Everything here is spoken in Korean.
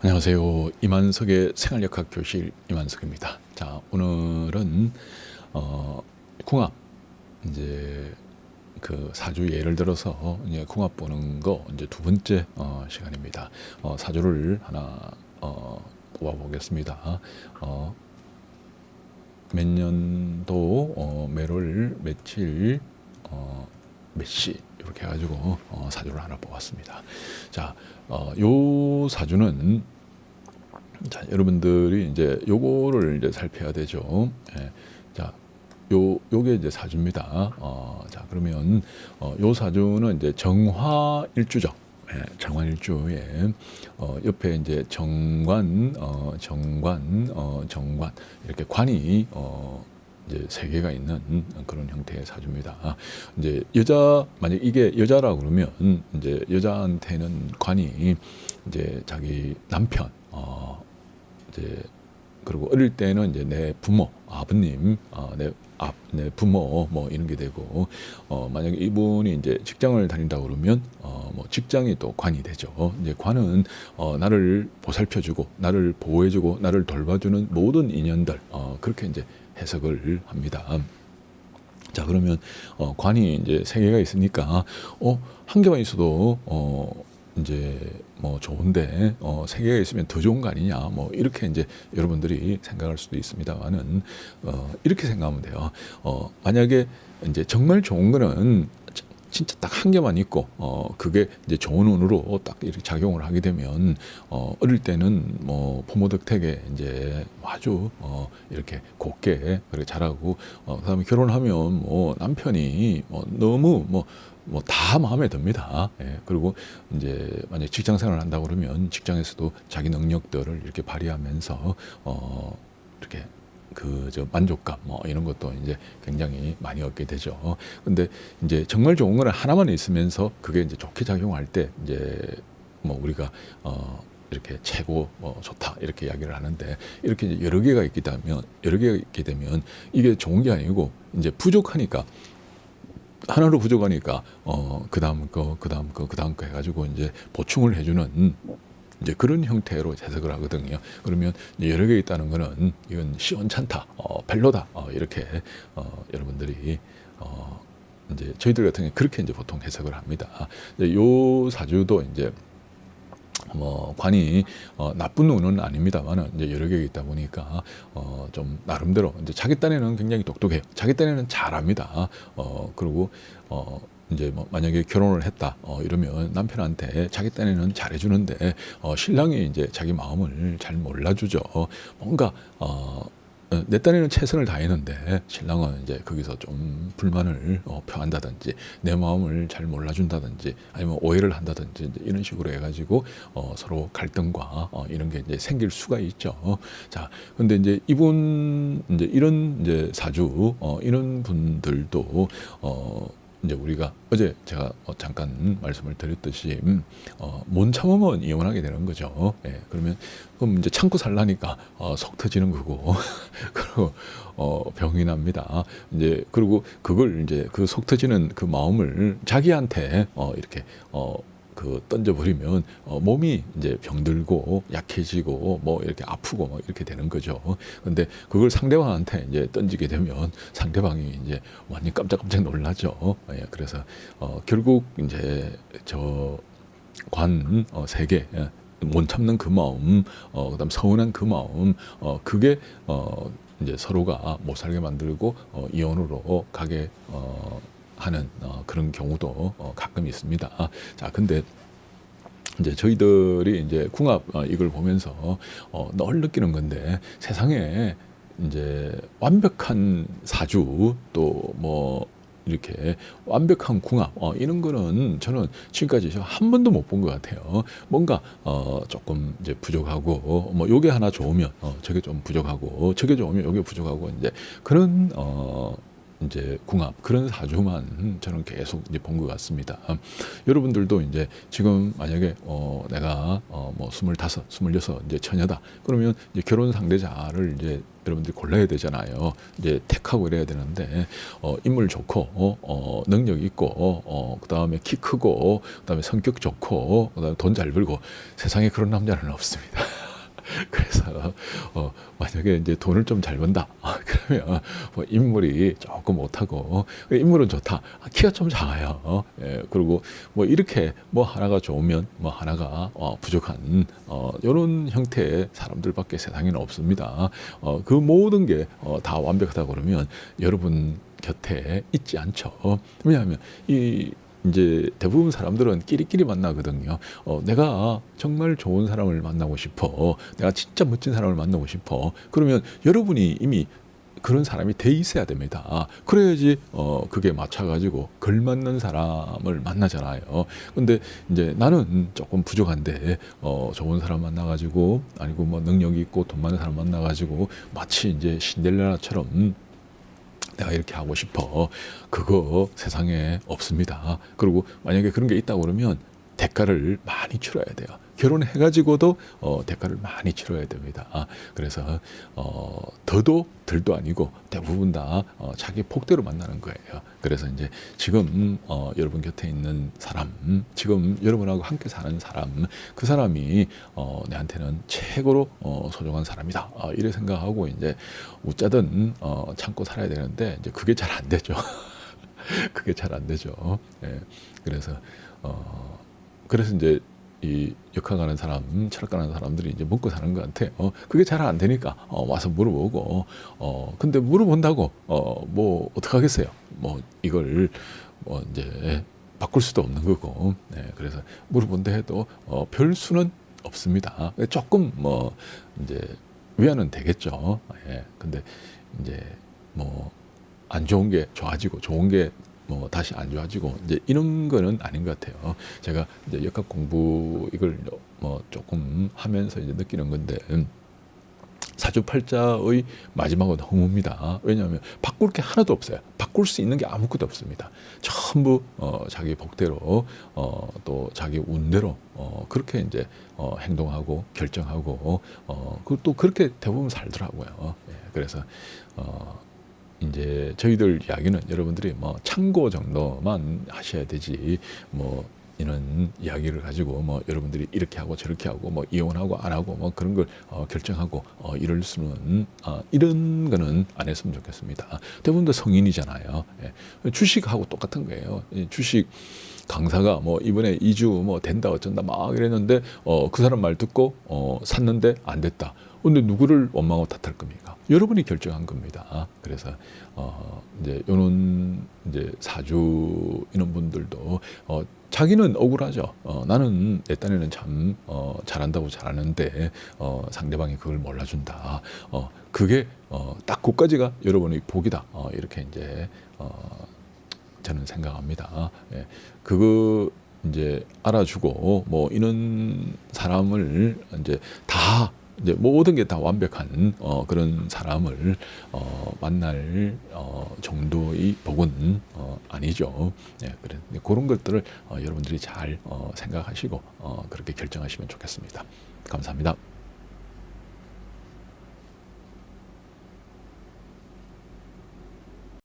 안녕하세요. 이만석의 생활역학 교실 이만석입니다. 자, 오늘은 어, 궁합 이제 그 사주 예를 들어서 이제 궁합 보는 거 이제 두 번째 어, 시간입니다. 어, 사주를 하나 어, 뽑아 보겠습니다. 어, 몇 년도 어, 매월 며칠 어, 몇시 이렇게 해가지고 어, 사주를 하나 뽑았습니다. 자, 어, 요 사주는 자 여러분들이 이제 요거를 이제 살펴야 되죠. 예. 자, 요 요게 이제 사주입니다. 어, 자 그러면 어, 요 사주는 이제 정화 일주죠. 예, 정화 일주에 어, 옆에 이제 정관, 어, 정관, 어, 정관 이렇게 관이 어, 이제 세 개가 있는 그런 형태의 사주입니다. 아, 이제 여자 만약 이게 여자라 그러면 이제 여자한테는 관이 이제 자기 남편 어 이제 그리고 어릴 때는 이제 내 부모 아버님 어내 아, 내 부모 뭐 이런 게 되고 어 만약에 이분이 이제 직장을 다닌다 그러면 어 뭐 직장이 또 관이 되죠. 이제 관은 어 나를 보살펴주고 나를 보호해주고 나를 돌봐주는 모든 인연들 어 그렇게 이제 해석을 합니다. 자 그러면 어, 관이 이제 세 개가 있으니까 어 한 개만 있어도 어 이제 뭐 좋은데 어, 세 개가 있으면 더 좋은 거 아니냐 뭐 이렇게 이제 여러분들이 생각할 수도 있습니다만은 어, 이렇게 생각하면 돼요. 어, 만약에 이제 정말 좋은 거는 진짜 딱 한 개만 있고 어 그게 이제 좋은 운으로 딱 이렇게 작용을 하게 되면 어 어릴 때는 뭐 부모 덕택에 이제 아주 어 이렇게 곱게 그렇게 자라고 어 그다음에 결혼하면 뭐 남편이 뭐 너무 뭐 뭐다 마음에 듭니다. 예. 그리고 이제 만약 직장 생활을 한다 그러면 직장에서도 자기 능력들을 이렇게 발휘하면서 어 이렇게 그 저 만족감 뭐 이런 것도 이제 굉장히 많이 얻게 되죠. 근데 이제 정말 좋은 거는 하나만 있으면서 그게 이제 좋게 작용할 때 이제 뭐 우리가 어 이렇게 최고 뭐 좋다 이렇게 이야기를 하는데 이렇게 여러 개가 있게 되면 여러 개가 있게 되면 이게 좋은 게 아니고 이제 부족하니까 하나로 부족하니까 어 그다음 거 그다음 거 그다음 거 해가지고 이제 보충을 해주는 이제 그런 형태로 해석을 하거든요. 그러면 여러 개 있다는 거는 이건 시원찮다, 어, 별로다, 어, 이렇게 어, 여러분들이 어, 이제 저희들 같은 경우 그렇게 이제 보통 해석을 합니다. 이제 요 사주도 이제 뭐 관이 어, 나쁜 운은 아닙니다만은 이제 여러 개 있다 보니까 어, 좀 나름대로 이제 자기 딴에는 굉장히 똑똑해요. 자기 딴에는 잘합니다. 어, 그리고 어, 이제 뭐 만약에 결혼을 했다 어 이러면 남편한테 자기 딴에는 잘해주는데 어 신랑이 이제 자기 마음을 잘 몰라주죠 뭔가 어 내 딴에는 최선을 다했는데 신랑은 이제 거기서 좀 불만을 어, 표한다든지 내 마음을 잘 몰라준다든지 아니면 오해를 한다든지 이런 식으로 해가지고 어, 서로 갈등과 어, 이런 게 이제 생길 수가 있죠. 자, 근데 이제 이분 이제 이런 이제 사주 어, 이런 분들도 어, 이제 우리가 어제 제가 어, 잠깐 말씀을 드렸듯이 음, 어, 못 참으면 이혼하게 되는 거죠. 예, 그러면 그럼 이제 참고 살라니까 어, 속 터지는 거고 그리고 어, 병이 납니다. 이제 그리고 그걸 이제 그 속 터지는 그 마음을 자기한테 어, 이렇게 어, 그 던져버리면 어, 몸이 이제 병들고 약해지고 뭐 이렇게 아프고 뭐 이렇게 되는 거죠. 근데 그걸 상대방한테 이제 던지게 되면 상대방이 이제 완전 깜짝깜짝 놀라죠. 예, 그래서 어, 결국 이제 저 관 어, 세계 예, 못 참는 그 마음, 어, 그다음 서운한 그 마음, 어, 그게 어, 이제 서로가 못 살게 만들고 어, 이혼으로 가게 어, 하는 어, 그런 경우도 어, 가끔 있습니다. 아, 자, 근데 이제 저희들이 이제 궁합 어, 이걸 보면서 어, 늘 느끼는 건데 세상에 이제 완벽한 사주 또뭐 이렇게 완벽한 궁합 어, 이런 거는 저는 지금까지 한 번도 못 본 것 같아요. 뭔가 어, 조금 이제 부족하고 뭐 요게 하나 좋으면 어, 저게 좀 부족하고 저게 좋으면 요게 부족하고 이제 그런 어, 이제 궁합 그런 사주만 저는 계속 이제 본 것 같습니다. 여러분들도 이제 지금 만약에 어 내가 어뭐 스물다섯, 스물여섯 이제 처녀다 그러면 이제 결혼 상대자를 이제 여러분들이 골라야 되잖아요. 이제 택하고 이래야 되는데 어 인물 좋고 어, 어 능력 있고 어 그다음에 키 크고 그다음에 성격 좋고 그다음에 돈 잘 벌고 세상에 그런 남자는 없습니다. 그래서 어, 만약에 이제 돈을 좀 잘 번다. 아, 그러면 뭐 인물이 조금 못하고 인물은 좋다. 아, 키가 좀 작아요. 어, 예, 그리고 뭐 이렇게 뭐 하나가 좋으면 뭐 하나가 어, 부족한 어, 이런 형태의 사람들밖에 세상에는 없습니다. 어, 그 모든 게 어, 다 완벽하다 그러면 여러분 곁에 있지 않죠. 왜냐하면 이 이제 대부분 사람들은 끼리끼리 만나거든요. 어, 내가 정말 좋은 사람을 만나고 싶어. 내가 진짜 멋진 사람을 만나고 싶어. 그러면 여러분이 이미 그런 사람이 돼 있어야 됩니다. 그래야지 어 그게 맞춰가지고 걸맞는 사람을 만나잖아요. 근데 이제 나는 조금 부족한데 어 좋은 사람 만나가지고 아니고 뭐 능력이 있고 돈 많은 사람 만나가지고 마치 이제 신데렐라처럼 내가 이렇게 하고 싶어. 그거 세상에 없습니다. 그리고 만약에 그런 게 있다고 그러면 대가를 많이 치러야 돼요. 결혼해가지고도 어, 대가를 많이 치러야 됩니다. 아, 그래서 어, 더도 덜도 아니고 대부분 다 어, 자기 폭대로 만나는 거예요. 그래서 이제 지금 어, 여러분 곁에 있는 사람, 지금 여러분하고 함께 사는 사람, 그 사람이 어, 내한테는 최고로 어, 소중한 사람이다. 어, 이래 생각하고 이제 웃자든 어, 참고 살아야 되는데 이제 그게 잘 안 되죠. 그게 잘 안 되죠. 예. 그래서 어, 그래서 이제 이 역학하는 사람, 철학하는 사람들이 이제 먹고 사는 것 같아. 어, 그게 잘 안 되니까 어, 와서 물어보고, 어, 근데 물어본다고 어, 뭐 어떡하겠어요. 뭐 이걸 뭐 이제 바꿀 수도 없는 거고, 네, 그래서 물어본다 해도 어, 별 수는 없습니다. 조금 뭐 이제 위안은 되겠죠. 예, 근데 이제 뭐 안 좋은 게 좋아지고 좋은 게 뭐 다시 안 좋아지고 이제 이런 거는 아닌 것 같아요. 제가 이제 역학 공부 이걸 뭐 조금 하면서 이제 느끼는 건데 음, 사주팔자의 마지막은 허무입니다. 왜냐하면 바꿀 게 하나도 없어요. 바꿀 수 있는 게 아무것도 없습니다. 전부 어, 자기 복대로 어, 또 자기 운대로 어, 그렇게 이제 어, 행동하고 결정하고 어, 그또 그렇게 대부분 살더라고요. 예, 그래서 어, 이제 저희들 이야기는 여러분들이 뭐 참고 정도만 하셔야 되지 뭐 이런 이야기를 가지고 뭐 여러분들이 이렇게 하고 저렇게 하고 뭐 이혼하고 안 하고 뭐 그런 걸 어, 결정하고 어, 이럴 수는 어, 이런 거는 안 했으면 좋겠습니다. 대부분 다 성인이잖아요. 예. 주식하고 똑같은 거예요. 이 주식 강사가 뭐 이번에 2주 뭐 된다 어쩐다 막 이랬는데 어, 그 사람 말 듣고 어, 샀는데 안 됐다. 근데 누구를 원망하고 탓할 겁니까? 여러분이 결정한 겁니다. 그래서 어 이제 요런 이제 사주 이런 분들도 어 자기는 억울하죠. 어 나는 내 딴에는 참 어, 잘한다고 잘하는데 어 상대방이 그걸 몰라준다. 어 그게 어 딱 그까지가 여러분의 복이다. 어 이렇게 이제 어 저는 생각합니다. 예. 그거 이제 알아주고 뭐 이런 사람을 이제 다 이제 모든 게 다 완벽한 어, 그런 사람을 어, 만날 어, 정도의 복은 어, 아니죠. 예, 그래 그런 것들을 어, 여러분들이 잘 어, 생각하시고 어, 그렇게 결정하시면 좋겠습니다. 감사합니다.